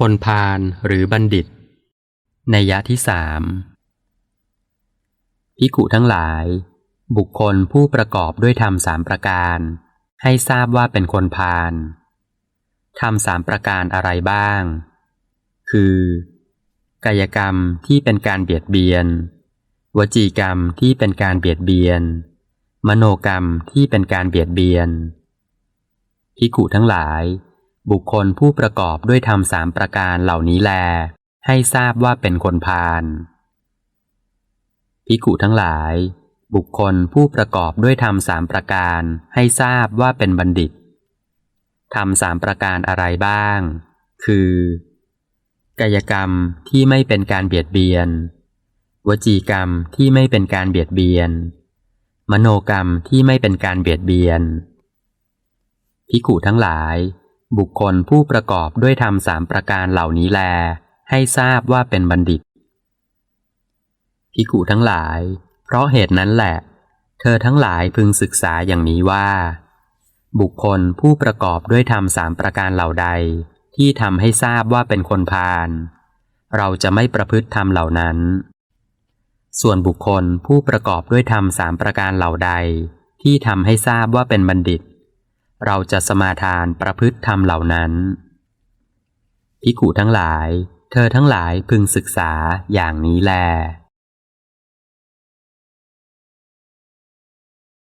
คนพาลหรือบัณฑิต ในยะที่สามพิกุทั้งหลาย บุคคลผู้ประกอบด้วยธรรมสามประการ ให้ทราบว่าเป็นคนพาลธรรมสามประการอะไรบ้าง คือ กายกรรมที่เป็นการเบียดเบียน วจีกรรมที่เป็นการเบียดเบียน มโนกรรมที่เป็นการเบียดเบียนพิกุทั้งหลาย บุคคลผู้ประกอบด้วยธรรมสามประการเหล่านี้แล ให้ทราบว่าเป็นคนพาลพิกุทั้งหลาย บุคคลผู้ประกอบด้วยธรรมสามประการให้ทราบว่าเป็นบัณฑิตธรรมสามประการอะไรบ้าง คือ กายกรรมที่ไม่เป็นการเบียดเบียน วจีกรรมที่ไม่เป็นการเบียดเบียน มโนกรรมที่ไม่เป็นการเบียดเบียนพิกุทั้งหลาย บุคคลผู้ประกอบด้วยธรรมสามประการเหล่านี้แล ให้ทราบว่าเป็นบัณฑิตพิกุทั้งหลาย เพราะเหตุนั้นแหละ เธอทั้งหลายพึงศึกษาอย่างนี้ว่า บุคคลผู้ประกอบด้วยธรรมสามประการเหล่าใด ที่ทำให้ทราบว่าเป็นคนพาลเราจะไม่ประพฤติธรรมเหล่านั้น ส่วนบุคคลผู้ประกอบด้วยธรรมสามประการเหล่าใด ที่ทำให้ทราบว่าเป็นบัณฑิต เราจะสมาทานประพฤติธรรมเหล่านั้นพิกุทั้งหลาย เธอทั้งหลายพึงศึกษาอย่างนี้แล